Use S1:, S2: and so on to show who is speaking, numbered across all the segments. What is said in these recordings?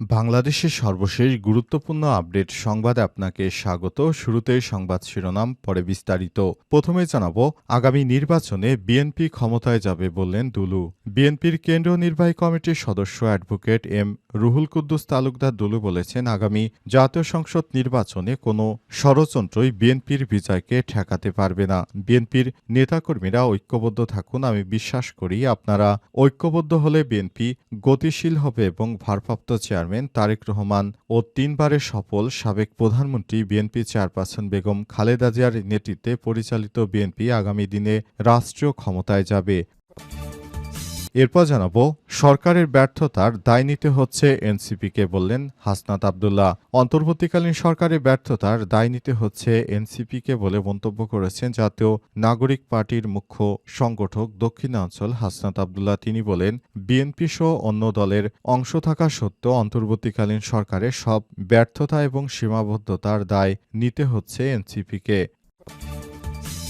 S1: বাংলাদেশের সর্বশেষ গুরুত্বপূর্ণ আপডেট সংবাদে আপনাকে স্বাগত। শুরুতেই সংবাদ শিরোনাম, পরে বিস্তারিত। প্রথমে জানাব, আগামী নির্বাচনে বিএনপি ক্ষমতায় যাবে বললেন দুলু। বিএনপির কেন্দ্রীয় নির্বাহী কমিটির সদস্য অ্যাডভোকেট এম রুহুল কুদ্দুস তালুকদার দুলু বলেছেন, আগামী জাতীয় সংসদ নির্বাচনে কোনো ষড়যন্ত্রই বিএনপির বিজয়কে ঠেকাতে পারবে না। বিএনপির নেতাকর্মীরা ঐক্যবদ্ধ থাকুন, আমি বিশ্বাস করি আপনারা ঐক্যবদ্ধ হলে বিএনপি গতিশীল হবে এবং ভারপ্রাপ্ত চেয়ারম্যান তারেক রহমান ও তিনবারের সফল সাবেক প্রধানমন্ত্রী বিএনপি চেয়ারপারসন বেগম খালেদা জিয়ার নেতৃত্বে পরিচালিত বিএনপি আগামী দিনে রাষ্ট্রীয় ক্ষমতায় যাবে। এরপর জানাব, সরকারের ব্যর্থতার দায় নিতে হচ্ছে এনসিপিকে বললেন হাসনাত আবদুল্লাহ। অন্তর্বর্তীকালীন সরকারের ব্যর্থতার দায় নিতে হচ্ছে এনসিপিকে বলে মন্তব্য করেছেন জাতীয় নাগরিক পার্টির মুখ্য সংগঠক দক্ষিণাঞ্চল হাসনাত আবদুল্লাহ। তিনি বলেন, বিএনপি সহ অন্য দলের অংশ থাকা সত্ত্বেও অন্তর্বর্তীকালীন সরকারের সব ব্যর্থতা এবং সীমাবদ্ধতার দায় নিতে হচ্ছে এনসিপিকে।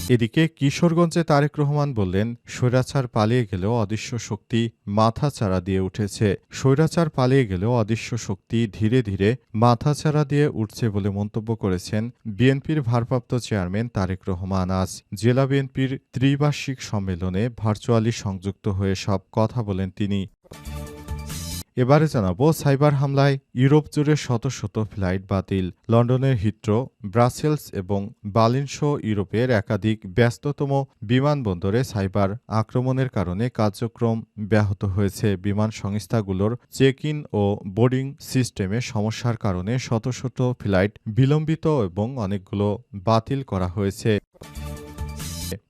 S1: এদিকে কিশোরগঞ্জে তারেক রহমান বললেন, স্বৈরাচার পালিয়ে গেলেও অদৃশ্য শক্তি মাথাচাড়া দিয়ে উঠেছে। স্বৈরাচার পালিয়ে গেলেও অদৃশ্য শক্তি ধীরে ধীরে মাথাচাড়া দিয়ে উঠছে বলে মন্তব্য করেছেন বিএনপির ভারপ্রাপ্ত চেয়ারম্যান তারেক রহমান। আজ জেলা বিএনপির ত্রিবার্ষিক সম্মেলনে ভার্চুয়ালি সংযুক্ত হয়ে সব কথা বলেন তিনি। এবারে জানাব, সাইবার হামলায় ইউরোপ জুড়ে শত শত ফ্লাইট বাতিল। লন্ডনের হিট্রো, ব্রাসেলস এবং বার্লিনসহ ইউরোপের একাধিক ব্যস্ততম বিমানবন্দরে সাইবার আক্রমণের কারণে কার্যক্রম ব্যাহত হয়েছে। বিমান সংস্থাগুলোর চেক ইন ও বোর্ডিং সিস্টেমে সমস্যার কারণে শত শত ফ্লাইট বিলম্বিত এবং অনেকগুলো বাতিল করা হয়েছে।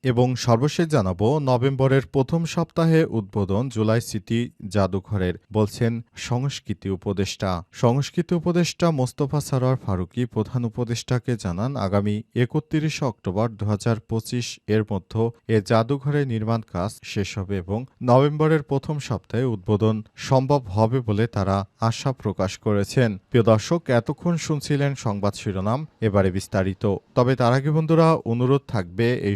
S1: এবং সর্বশেষ জানাব, নভেম্বরের প্রথম সপ্তাহে উদ্বোধন জুলাই সিটি জাদুঘরের, বলছেন সংস্কৃতি উপদেষ্টা। সংস্কৃতি উপদেষ্টা মোস্তফা সারোয়ার ফারুকি প্রধান উপদেষ্টাকে জানান, আগামী একত্রিশ অক্টোবর দু এর মধ্যে এ জাদুঘরের নির্মাণ কাজ শেষ হবে এবং নভেম্বরের প্রথম সপ্তাহে উদ্বোধন সম্ভব হবে বলে তারা আশা প্রকাশ করেছেন। প্রিয় দর্শক, এতক্ষণ শুনছিলেন সংবাদ শিরোনাম, এবারে বিস্তারিত। তবে তার আগে বন্ধুরা, অনুরোধ থাকবে এই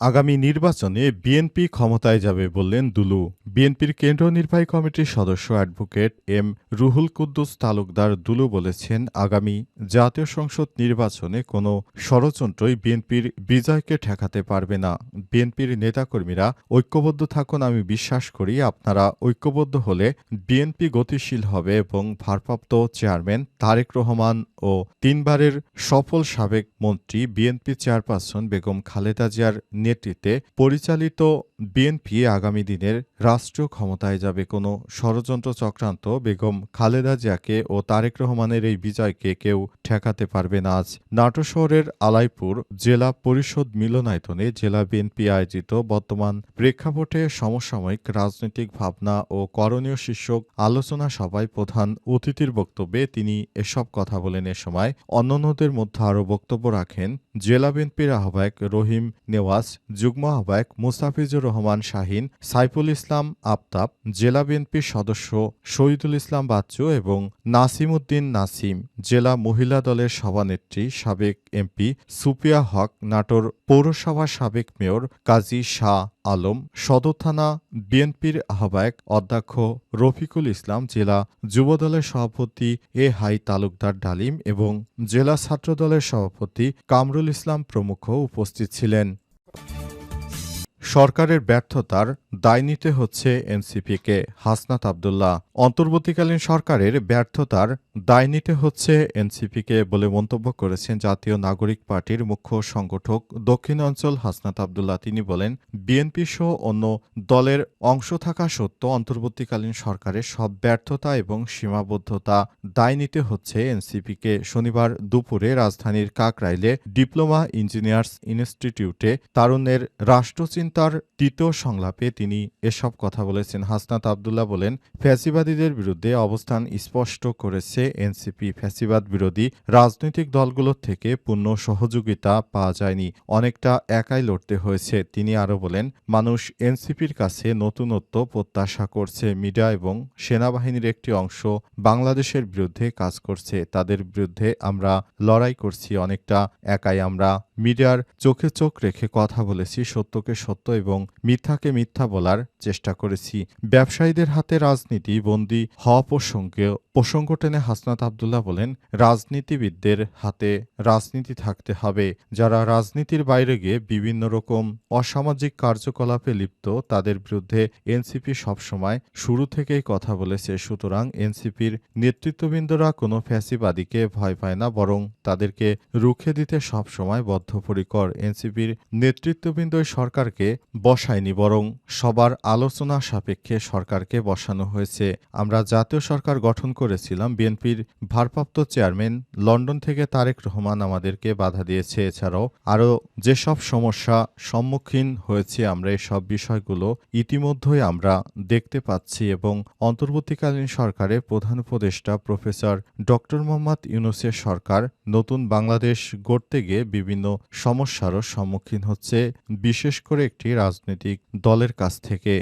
S1: আগামী নির্বাচনে বিএনপি ক্ষমতায় যাবে বললেন দুলু। বিএনপির কেন্দ্রীয় নির্বাহী কমিটির সদস্য অ্যাডভোকেট এম রুহুল কুদ্দুস তালুকদার দুলু বলেছেন, আগামী জাতীয় সংসদ নির্বাচনে কোনো ষড়যন্ত্রই বিএনপির বিজয়কে ঠেকাতে পারবে না। বিএনপির নেতাকর্মীরা ঐক্যবদ্ধ থাকুন আমি বিশ্বাস করি, আপনারা ঐক্যবদ্ধ হলে বিএনপি গতিশীল হবে এবং ভারপ্রাপ্ত চেয়ারম্যান তারেক রহমান ও তিনবারের সফল সাবেক মন্ত্রী বিএনপি চেয়ারপারসন বেগম খালেদা জিয়ার নেতৃত্বে পরিচালিত বিএনপি আগামী দিনের রাষ্ট্রীয় ক্ষমতায় যাবে কোনো ষড়যন্ত্র চক্রান্ত বেগম খালেদা জিয়াকে ও তারেক রহমানের এই বিজয়কে কেউ ঠেকাতে পারবে না। আজ নাটো শহরের আলাইপুর জেলা পরিষদ মিলনায়তনে জেলা বিএনপি আয়োজিত বর্তমান প্রেক্ষাপটে সমসাময়িক রাজনৈতিক ভাবনা ও করণীয় শীর্ষক আলোচনা সভায় প্রধান অতিথির বক্তব্যে তিনি এসব কথা বলেন। এ সময় অন্যান্যদের মধ্যে আরও বক্তব্য রাখেন জেলা বিএনপির আহ্বায়ক রহিম নেওয়াজ যুগ্ম আহ্বায়ক মুস্তাফিজুর রহমান শাহিন, সাইফুল ইসলাম আফতাব, জেলা বিএনপির সদস্য শহীদুল ইসলাম বাচ্চু এবং নাসিম উদ্দিন নাসিম, জেলা মহিলা দলের সভানেত্রী সাবেক এমপি সুপিয়া হক, নাটোর পৌরসভার সাবেক মেয়র কাজী শাহ আলম, সদর থানা বিএনপির আহ্বায়ক অধ্যক্ষ রফিকুল ইসলাম, জেলা যুবদলের সভাপতি এ হাই তালুকদার ডালিম এবং জেলা ছাত্রদলের সভাপতি কামরুল ইসলাম প্রমুখ উপস্থিত ছিলেন। Bye. সরকারের ব্যর্থতার দায় নিতে হচ্ছে এনসিপিকে। হাসনাত আবদুল্লাহ, অন্তর্বর্তীকালীন সরকারের ব্যর্থতার দায় নিতে হচ্ছে এনসিপিকে বলে মন্তব্য করেছেন জাতীয় নাগরিক পার্টির মুখ্য সংগঠক দক্ষিণাঞ্চল হাসনাত আবদুল্লাহ। তিনি বলেন, বিএনপি সহ অন্য দলের অংশ থাকা সত্ত্বেও অন্তর্বর্তীকালীন সরকারের সব ব্যর্থতা এবং সীমাবদ্ধতা দায় নিতে হচ্ছে এনসিপিকে। শনিবার দুপুরে রাজধানীর কাকরাইলে ডিপ্লোমা ইঞ্জিনিয়ার্স ইনস্টিটিউটে তারুণ্যের রাষ্ট্রচিন্তা তার তৃতীয় সংলাপে তিনি এসব কথা বলেছেন। হাসনাত আবদুল্লাহ বলেন, ফ্যাসিবাদীদের বিরুদ্ধে অবস্থান স্পষ্ট করেছে এনসিপি। ফ্যাসিবাদ বিরোধী রাজনৈতিক দলগুলোর থেকে পূর্ণ সহযোগিতা পাওয়া যায়নি। অনেকটা একাই লড়তে হয়েছে। তিনি আরও বলেন, মানুষ এনসিপির কাছে নতুনত্ব প্রত্যাশা করছে। মিডিয়া এবং সেনাবাহিনীর একটি অংশ বাংলাদেশের বিরুদ্ধে কাজ করছে। তাদের বিরুদ্ধে আমরা লড়াই করছি। অনেকটা একাই আমরা মিডিয়ার চোখে চোখ রেখে কথা বলেছি, সত্যকে সত্য এবং মিথ্যাকে মিথ্যা বলার চেষ্টা করেছি। ব্যবসায়ীদের হাতে রাজনীতি বন্দী হওয়া প্রসঙ্গে প্রসঙ্গ টেনে হাসনাত আবদুল্লাহ বলেন, রাজনীতিবিদদের হাতে রাজনীতি থাকতে হবে। যারা রাজনীতির বাইরে গিয়ে বিভিন্ন রকম অসামাজিক কার্যকলাপে লিপ্ত, তাদের বিরুদ্ধে এনসিপি সবসময় শুরু থেকেই কথা বলেছে। সুতরাং এনসিপির নেতৃত্ববৃন্দরা কোনো ফ্যাসিবাদীকে ভয় পায় না, বরং তাদেরকে রুখে দিতে সবসময় বদ্ধপরিকর এনসিপির নেতৃত্ববৃন্দই সরকারকে বসায়নি, বরং সবার আলোচনা সাপেক্ষে সরকারকে বসানো হয়েছে। আমরা জাতীয় সরকার গঠন করেছিলাম, বিএনপির ভারপ্রাপ্ত চেয়ারম্যান লন্ডন থেকে তারেক রহমান আমাদেরকে বাধা দিয়েছে। এছাড়াও আরও যেসব সমস্যা সম্মুখীন হয়েছে আমরা, এসব বিষয়গুলো ইতিমধ্যেই আমরা দেখতে পাচ্ছি এবং অন্তর্বর্তীকালীন সরকারের প্রধান উপদেষ্টা প্রফেসর ডক্টর মোহাম্মদ ইউনুসের সরকার নতুন বাংলাদেশ গড়তে গিয়ে বিভিন্ন সমস্যারও সম্মুখীন হচ্ছে বিশেষ করে একটি রাজনৈতিক দলের কাছ থেকে।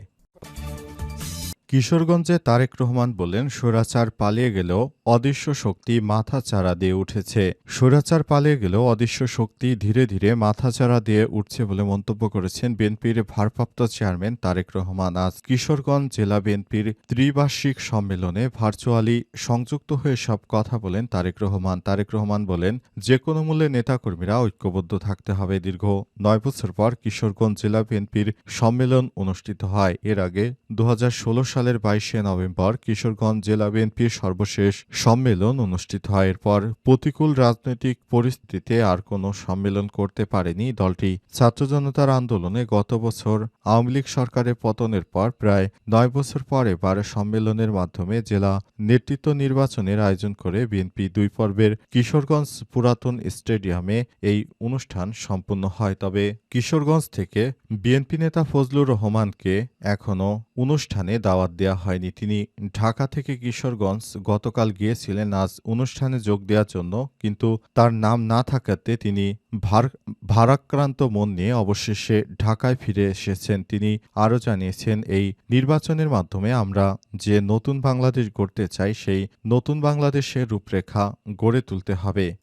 S1: কিশোরগঞ্জে তারেক রহমান বললেন স্বৈরাচার পালিয়ে গেলেও অদৃশ্য শক্তি মাথা চারা দিয়ে উঠেছে। স্বৈরাচার পালিয়ে গেলেও অদৃশ্য শক্তি ধীরে ধীরে মাথা চারা দিয়ে উঠছে বলে মন্তব্য করেছেন বিএনপির ভারপ্রাপ্ত চেয়ারম্যান তারেক রহমান। আজ কিশোরগঞ্জ জেলা বিএনপির ত্রিবার্ষিক সম্মেলনে ভার্চুয়ালি সংযুক্ত হয়ে সব কথা বলেন তারেক রহমান। তারেক রহমান বলেন, যে কোনো মূল্যে নেতাকর্মীরা ঐক্যবদ্ধ থাকতে হবে দীর্ঘ নয় বছর পর কিশোরগঞ্জ জেলা বিএনপির সম্মেলন অনুষ্ঠিত হয়। এর আগে দু ষোলো সালের বাইশে নভেম্বর কিশোরগঞ্জ জেলা বিএনপির সর্বশেষ সম্মেলন অনুষ্ঠিত হয়। এরপর প্রতিকূল রাজনৈতিক পরিস্থিতিতে আর কোনো সম্মেলন করতে পারেনি দলটি। ছাত্র জনতার আন্দোলনে গত বছর আওয়ামী লীগ সরকারের পতনের পর প্রায় নয় বছর পর এবার সম্মেলনের মাধ্যমে জেলা নেতৃত্ব নির্বাচনের আয়োজন করে বিএনপি দুই পর্বের কিশোরগঞ্জ পুরাতন স্টেডিয়ামে এই অনুষ্ঠান সম্পন্ন হয়। তবে কিশোরগঞ্জ থেকে বিএনপি নেতা ফজলুর রহমানকে এখনও অনুষ্ঠানে দাওয়াত দেওয়া হয়নি। তিনি ঢাকা থেকে কিশোরগঞ্জ গতকাল গিয়েছিলেন। আজ অনুষ্ঠানে যোগ দেওয়ার জন্য। কিন্তু তার নাম না থাকাতে তিনি ভার, ভারাক্রান্ত মন নিয়ে অবশেষে ঢাকায় ফিরে এসেছেন। তিনি আরও জানিয়েছেন, এই নির্বাচনের মাধ্যমে আমরা যে নতুন বাংলাদেশ গড়তে চাই, সেই নতুন বাংলাদেশের রূপরেখা গড়ে তুলতে হবে।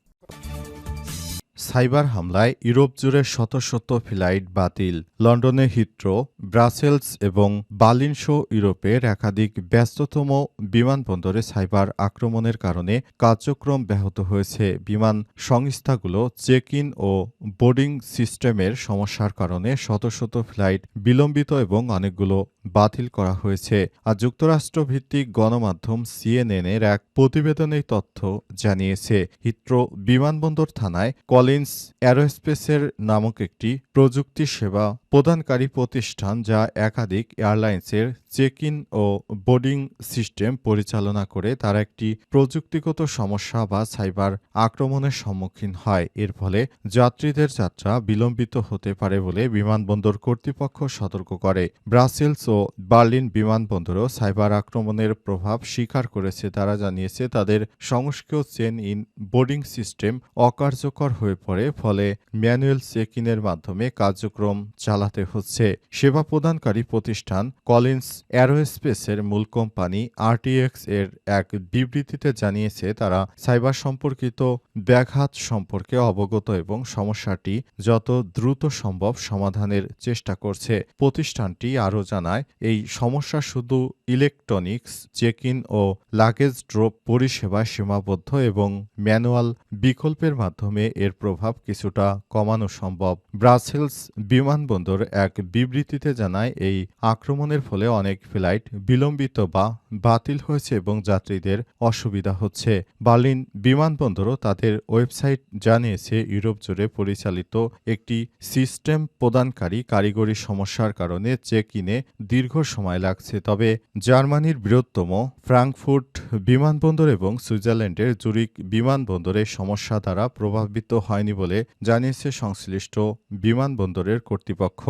S1: সাইবার হামলায় ইউরোপ জুড়ে শত শত ফ্লাইট বাতিল। লন্ডনে হিথ্রো ব্রাসেলস এবং বার্লিন শো ইউরোপের একাধিক ব্যস্ততম বিমানবন্দরে সাইবার আক্রমণের কারণে কার্যক্রম ব্যাহত হয়েছে। বিমান সংস্থাগুলো চেক ইন ও বোর্ডিং সিস্টেমের সমস্যার কারণে শত শত ফ্লাইট বিলম্বিত এবং অনেকগুলো বাতিল করা হয়েছে। আর যুক্তরাষ্ট্রভিত্তিক গণমাধ্যম সিএনএনের এক প্রতিবেদনে তথ্য জানিয়েছে হিত্রো বিমানবন্দর থানায় কলিন্স অ্যারোস্পেসের নামক একটি প্রযুক্তি সেবা প্রদানকারী প্রতিষ্ঠান যা একাধিক এয়ারলাইন্সের চেক ইন ও বোর্ডিং সিস্টেম পরিচালনা করে তারা একটি প্রযুক্তিগত সমস্যা বা সাইবার আক্রমণের সম্মুখীন হয়। এর ফলে যাত্রীদের যাত্রা বিলম্বিত হতে পারে বলে বিমানবন্দর কর্তৃপক্ষ সতর্ক করে। ব্রাসেলস ও বার্লিন বিমানবন্দরও সাইবার আক্রমণের প্রভাব স্বীকার করেছে। তারা জানিয়েছে, তাদের সংস্কৃত চেন ইন বোর্ডিং সিস্টেম অকার্যকর হয়ে পড়ে, ফলে ম্যানুয়াল চেক ইনের মাধ্যমে কার্যক্রম চালাতে হচ্ছে। সেবা প্রদানকারী প্রতিষ্ঠান কলিন্স অ্যারোস্পেসের মূল কোম্পানি আরটিএক্স এর এক বিবৃতিতে জানিয়েছে, তারা সাইবার সম্পর্কিত ব্যাঘাত সম্পর্কে অবগত এবং সমস্যাটি যত দ্রুত সম্ভব সমাধানের চেষ্টা করছে। প্রতিষ্ঠানটি আরও জানায়, এই সমস্যা শুধু ইলেকট্রনিক্স চেক ইন ও লাগেজ ড্রপ পরিষেবায় সীমাবদ্ধ এবং ম্যানুয়াল বিকল্পের মাধ্যমে এর প্রভাব কিছুটা কমানো সম্ভব। ব্রাসেলস বিমানবন্দর এক বিবৃতিতে জানায়, এই আক্রমণের ফলে অনেক ফ্লাইট বিলম্বিত বা বাতিল হয়েছে এবং যাত্রীদের অসুবিধা হচ্ছে। বার্লিন বিমানবন্দরও তাদের ওয়েবসাইট জানিয়েছে, ইউরোপ জুড়ে পরিচালিত একটি সিস্টেম প্রদানকারী কারিগরি সমস্যার কারণে চেক ইনে দীর্ঘ সময় লাগছে। তবে জার্মানির বৃহত্তম ফ্রাঙ্কফুর্ট বিমানবন্দর এবং সুইজারল্যান্ডের জুরিক বিমানবন্দরে সমস্যা দ্বারা প্রভাবিত হয়নি বলে জানিয়েছে সংশ্লিষ্ট বিমানবন্দরের কর্তৃপক্ষ।